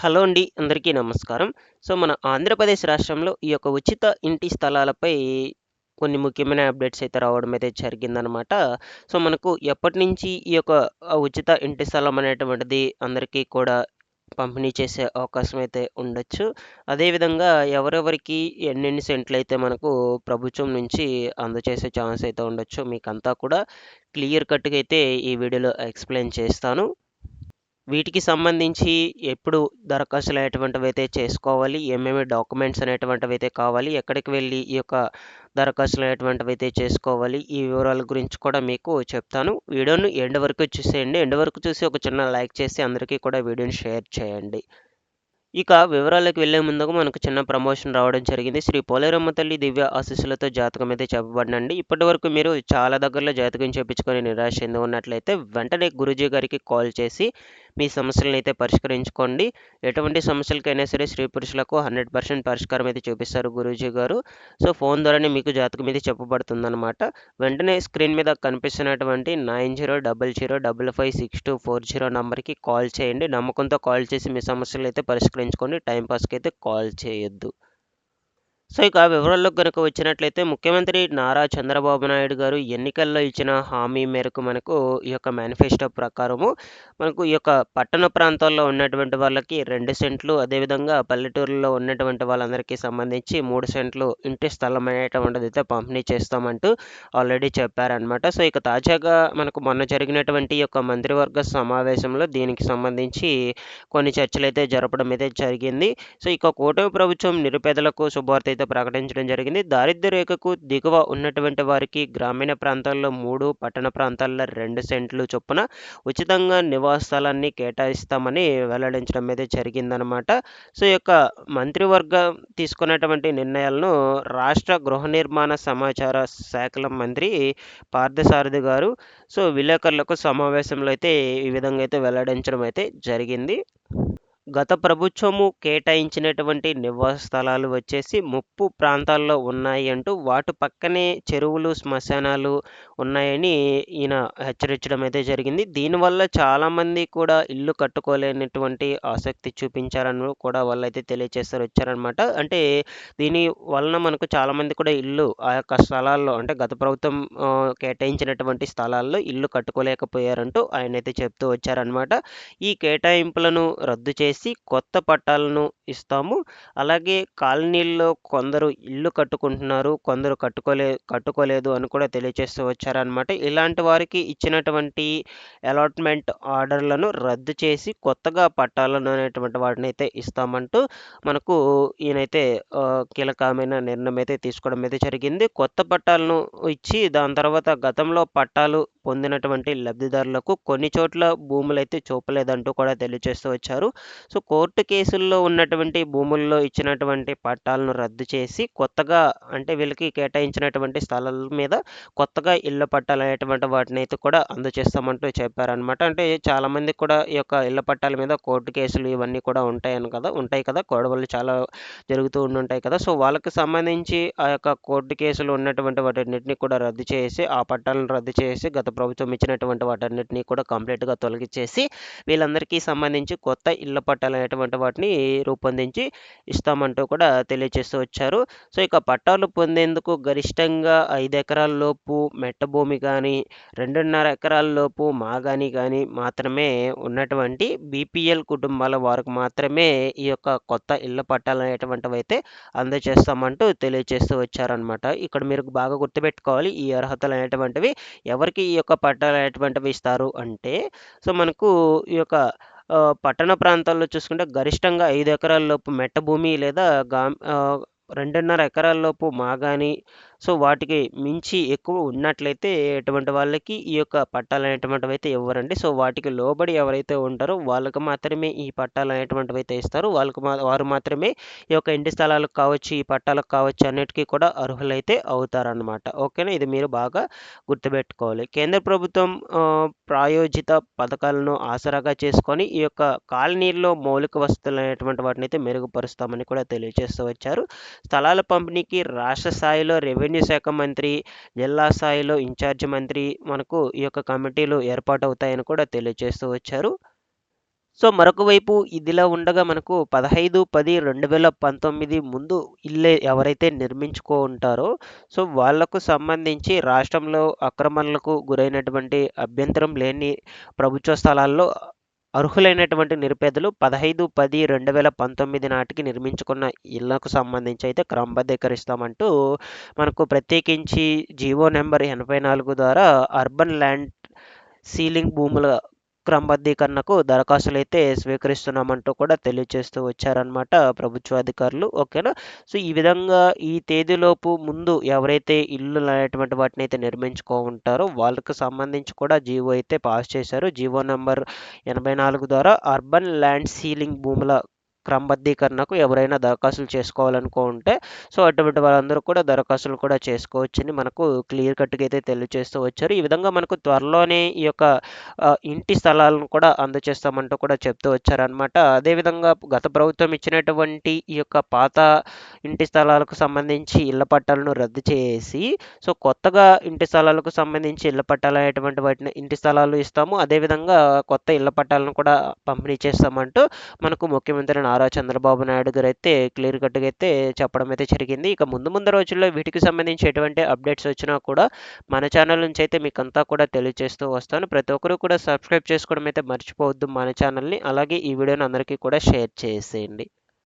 Hello అండి అందరికీ నమస్కారం. సో మన ఆంధ్రప్రదేశ్ రాష్ట్రంలో ఈ యొక్క ఉచిత ఇంటి స్థలాలపై కొన్ని ముఖ్యమైన అప్డేట్స్ అయితే రావడం అయితే జరిగిందనమాట సో మనకు ఎప్పటి నుంచి ఈ యొక్క ఉచిత ఇంటి స్థలం అనేటువంటిది అందరికీ కూడా పంపిణీ చేసే అవకాశం అయితే ఉండొచ్చు. అదేవిధంగా ఎవరెవరికి ఎన్నెన్ని సెంట్లు అయితే మనకు ప్రభుత్వం నుంచి అందజేసే ఛాన్స్ అయితే ఉండొచ్చు మీకు అంతా కూడా క్లియర్ కట్గా అయితే ఈ వీడియోలో ఎక్స్ప్లెయిన్ చేస్తాను. వీటికి సంబంధించి ఎప్పుడు దరఖాస్తులు అనేటువంటివి అయితే చేసుకోవాలి ఏమేమి డాక్యుమెంట్స్ అనేటువంటివి అయితే కావాలి ఎక్కడికి వెళ్ళి ఈ యొక్క దరఖాస్తులు అనేటువంటివి అయితే చేసుకోవాలి ఈ వివరాల గురించి కూడా మీకు చెప్తాను. వీడియోను ఎండ్ వరకు చూసేయండి. ఎండ్ వరకు చూసి ఒక చిన్న లైక్ చేసి అందరికీ కూడా వీడియోని షేర్ చేయండి. ఇక వివరాలకు వెళ్ళే ముందుగా మనకు చిన్న ప్రమోషన్ రావడం జరిగింది. శ్రీ పోలేరమ్మ తల్లి దివ్య ఆశీస్సులతో జాతకం అయితే చెప్పబడినండి. ఇప్పటి వరకు మీరు చాలా దగ్గరలో జాతకం చేపించుకొని నిరాశ చెంది ఉన్నట్లయితే వెంటనే గురూజీ గారికి కాల్ చేసి మీ సమస్యలను అయితే పరిష్కరించుకోండి. ఎటువంటి సమస్యలకైనా సరే స్త్రీ పురుషులకు హండ్రెడ్ పర్సెంట్ పరిష్కారం అయితే చూపిస్తారు గురూజీ గారు. సో ఫోన్ ద్వారానే మీకు జాతకం అయితే చెప్పబడుతుందన్నమాట. వెంటనే స్క్రీన్ మీద కనిపిస్తున్నటువంటి nine zero double zero double five six two four zero నంబర్కి కాల్ చేయండి. నమ్మకంతో కాల్ చేసి మీ సమస్యలు అయితే పరిష్కరించుకోండి టైంపాస్కి అయితే కాల్ చేయొద్దు. సో ఇక వివరాల్లోకి కనుక వచ్చినట్లయితే ముఖ్యమంత్రి నారా చంద్రబాబు నాయుడు గారు ఎన్నికల్లో ఇచ్చిన హామీ మేరకు మనకు ఈ యొక్క మేనిఫెస్టో ప్రకారము మనకు ఈ యొక్క పట్టణ ప్రాంతాల్లో ఉన్నటువంటి వాళ్ళకి రెండు సెంట్లు అదేవిధంగా పల్లెటూరులో ఉన్నటువంటి వాళ్ళందరికీ సంబంధించి మూడు సెంట్లు ఇంటి స్థలం అనేటువంటిది అయితే పంపిణీ చేస్తామంటూ ఆల్రెడీ చెప్పారనమాట సో ఇక తాజాగా మనకు మొన్న జరిగినటువంటి ఈ యొక్క మంత్రివర్గ సమావేశంలో దీనికి సంబంధించి కొన్ని చర్చలు అయితే జరపడం అయితే జరిగింది. సో ఇక కూటమి ప్రభుత్వం నిరుపేదలకు శుభార్త అయితే ప్రకటించడం జరిగింది. దారిద్ర్య రేఖకు దిగువ ఉన్నటువంటి వారికి గ్రామీణ ప్రాంతాల్లో మూడు పట్టణ ప్రాంతాల్లో రెండు సెంట్లు చొప్పున ఉచితంగా నివాస స్థలాన్ని కేటాయిస్తామని వెల్లడించడం అయితే జరిగిందనమాట సో ఈ యొక్క మంత్రివర్గం తీసుకున్నటువంటి నిర్ణయాలను రాష్ట్ర గృహ నిర్మాణ సమాచార శాఖల మంత్రి పార్థసారథి గారు సో విలేకరులకు సమావేశంలో అయితే ఈ విధంగా అయితే వెల్లడించడం అయితే జరిగింది. గత ప్రభుత్వము కేటాయించినటువంటి నివాస స్థలాలు వచ్చేసి ముప్పు ప్రాంతాల్లో ఉన్నాయి అంటూ వాటి పక్కనే చెరువులు శ్మశానాలు ఉన్నాయని ఈయన హెచ్చరించడం అయితే జరిగింది. దీనివల్ల చాలామంది కూడా ఇల్లు కట్టుకోలేనటువంటి ఆసక్తి చూపించారని కూడా వాళ్ళైతే తెలియజేస్తారు వచ్చారనమాట అంటే దీని వలన మనకు చాలామంది కూడా ఇల్లు ఆ యొక్క స్థలాల్లో అంటే గత ప్రభుత్వం కేటాయించినటువంటి స్థలాల్లో ఇల్లు కట్టుకోలేకపోయారంటూ ఆయన అయితే చెప్తూ వచ్చారనమాట ఈ కేటాయింపులను రద్దు చేసి కొత్త పట్టాలను ఇస్తాము. అలాగే కాలనీల్లో కొందరు ఇల్లు కట్టుకుంటున్నారు కొందరు కట్టుకోలే కట్టుకోలేదు అని కూడా తెలియజేస్తూ వచ్చారనమాట ఇలాంటి వారికి ఇచ్చినటువంటి అలాట్మెంట్ ఆర్డర్లను రద్దు చేసి కొత్తగా పట్టాలను అనేటువంటి వాటిని అయితే ఇస్తామంటూ మనకు ఈయనైతే కీలకమైన నిర్ణయం అయితే తీసుకోవడం అయితే జరిగింది. కొత్త పట్టాలను ఇచ్చి దాని తర్వాత గతంలో పట్టాలు పొందినటువంటి లబ్ధిదారులకు కొన్ని చోట్ల భూములు అయితే చూపలేదంటూ కూడా తెలియజేస్తూ వచ్చారు. సో కోర్టు కేసుల్లో ఉన్నటువంటి భూముల్లో ఇచ్చినటువంటి పట్టాలను రద్దు చేసి కొత్తగా అంటే వీళ్ళకి కేటాయించినటువంటి స్థలాల మీద కొత్తగా ఇళ్ళ పట్టాలు అనేటువంటి వాటిని అయితే కూడా అందజేస్తామంటూ చెప్పారనమాట అంటే చాలామంది కూడా ఈ యొక్క ఇళ్ళ పట్టాల మీద కోర్టు కేసులు ఇవన్నీ కూడా ఉంటాయని కదా ఉంటాయి కదా గొడవలు చాలా జరుగుతూ ఉండుంటాయి కదా. సో వాళ్ళకి సంబంధించి ఆ యొక్క కోర్టు కేసులు ఉన్నటువంటి వాటన్నిటిని కూడా రద్దు చేసి ఆ పట్టాలను రద్దు చేసి గత ప్రభుత్వం ఇచ్చినటువంటి వాటన్నిటిని కూడా కంప్లీట్గా తొలగించేసి వీళ్ళందరికీ సంబంధించి కొత్త ఇళ్ళ పట్టాలు అనేటువంటి వాటిని రూపొందించి ఇస్తామంటూ కూడా తెలియజేస్తూ వచ్చారు. సో ఇక పట్టాలు పొందేందుకు గరిష్టంగా ఐదు ఎకరాల లోపు మెట్ట భూమి కానీ రెండున్నర ఎకరాల లోపు మాగాని కానీ మాత్రమే ఉన్నటువంటి బీపీఎల్ కుటుంబాల వారికి మాత్రమే ఈ యొక్క కొత్త ఇళ్ళ పట్టాలు అనేటువంటివి అయితే అందజేస్తామంటూ తెలియజేస్తూ వచ్చారనమాట ఇక్కడ మీరు బాగా గుర్తుపెట్టుకోవాలి ఈ అర్హతలు అనేటువంటివి ఎవరికి ఈ యొక్క పట్టాలు ఎటువంటివి ఇస్తారు అంటే సో మనకు ఈ యొక్క పట్టణ ప్రాంతాల్లో చూసుకుంటే గరిష్టంగా ఐదు ఎకరాల లోపు మెట్ట భూమి లేదా గా రెండున్నర ఎకరాల లోపు మాగాని సో వాటికి మించి ఎక్కువ ఉన్నట్లయితే ఎటువంటి వాళ్ళకి ఈ యొక్క పట్టాలు అనేటువంటివి అయితే ఇవ్వరండి. సో వాటికి లోబడి ఎవరైతే ఉంటారో వాళ్ళకి మాత్రమే ఈ పట్టాలు అనేటువంటివి అయితే ఇస్తారు. వాళ్ళకి వారు మాత్రమే ఈ యొక్క ఇంటి స్థలాలకు కావచ్చు ఈ పట్టాలకు కావచ్చు అన్నిటికీ కూడా అర్హులైతే అవుతారనమాట ఓకేనా? ఇది మీరు బాగా గుర్తుపెట్టుకోవాలి. కేంద్ర ప్రభుత్వం ప్రాయోజిత పథకాలను ఆసరాగా చేసుకొని ఈ యొక్క కాలనీల్లో మౌలిక వసతులు అనేటువంటి వాటిని అయితే మెరుగుపరుస్తామని కూడా తెలియజేస్తూ వచ్చారు. స్థలాల పంపిణీకి రాష్ట్ర స్థాయిలో రెవెన్యూ శాఖ మంత్రి జిల్లా స్థాయిలో ఇన్ఛార్జ్ మంత్రి మనకు ఈ యొక్క కమిటీలు ఏర్పాటు అవుతాయని కూడా తెలియజేస్తూ వచ్చారు. సో మరొక వైపు ఇదిలా ఉండగా మనకు పదహైదు పది రెండు వేల పంతొమ్మిది ముందు ఇల్లే ఎవరైతే నిర్మించుకో ఉంటారో సో వాళ్ళకు సంబంధించి రాష్ట్రంలో అక్రమణలకు గురైనటువంటి అభ్యంతరం లేని ప్రభుత్వ స్థలాల్లో అర్హులైనటువంటి నిరుపేదలు పదహైదు పది రెండు వేల పంతొమ్మిది నాటికి నిర్మించుకున్న ఇళ్ళకు సంబంధించి అయితే క్రమబద్ధీకరిస్తామంటూ మనకు ప్రత్యేకించి జీవో నెంబర్ ఎనభై నాలుగు ద్వారా అర్బన్ ల్యాండ్ సీలింగ్ భూముల క్రమబద్ధీకరణకు దరఖాస్తులు అయితే స్వీకరిస్తున్నామంటూ కూడా తెలియజేస్తూ వచ్చారనమాట ప్రభుత్వ అధికారులు. ఓకేనా? సో ఈ విధంగా ఈ తేదీలోపు ముందు ఎవరైతే ఇల్లు అనేటువంటి వాటిని అయితే నిర్మించుకో ఉంటారో వాళ్ళకి సంబంధించి కూడా జీవో అయితే పాస్ చేశారు. జీవో నెంబర్ ఎనభై నాలుగు ద్వారా అర్బన్ ల్యాండ్ సీలింగ్ భూముల క్రమబద్ధీకరణకు ఎవరైనా దరఖాస్తులు చేసుకోవాలనుకుంటే సో అటువంటి వాళ్ళందరూ కూడా దరఖాస్తులు కూడా చేసుకోవచ్చని మనకు క్లియర్ కట్గా అయితే తెలియజేస్తూ వచ్చారు. ఈ విధంగా మనకు త్వరలోనే ఈ యొక్క ఇంటి స్థలాలను కూడా అందజేస్తామంటూ కూడా చెప్తూ వచ్చారనమాట అదేవిధంగా గత ప్రభుత్వం ఇచ్చినటువంటి ఈ యొక్క పాత ఇంటి స్థలాలకు సంబంధించి ఇళ్ళ పట్టాలను రద్దు చేసి సో కొత్తగా ఇంటి స్థలాలకు సంబంధించి ఇళ్ళ పట్టాలు అనేటువంటి వాటిని ఇంటి స్థలాలు ఇస్తాము. అదేవిధంగా కొత్త ఇళ్ళ పట్టాలను కూడా పంపిణీ చేస్తామంటూ మనకు ముఖ్యమంత్రి నారా చంద్రబాబు నాయుడు గారు అయితే క్లియర్ కట్గా అయితే చెప్పడం అయితే జరిగింది. ఇక ముందు ముందు రోజుల్లో వీటికి సంబంధించి ఎటువంటి అప్డేట్స్ వచ్చినా కూడా మన ఛానల్ నుంచి అయితే మీకు అంతా కూడా తెలియజేస్తూ వస్తాను. ప్రతి ఒక్కరు కూడా సబ్స్క్రైబ్ చేసుకోవడం అయితే మర్చిపోవద్దు మన ఛానల్ని. అలాగే ఈ వీడియోని అందరికీ కూడా షేర్ చేసేయండి.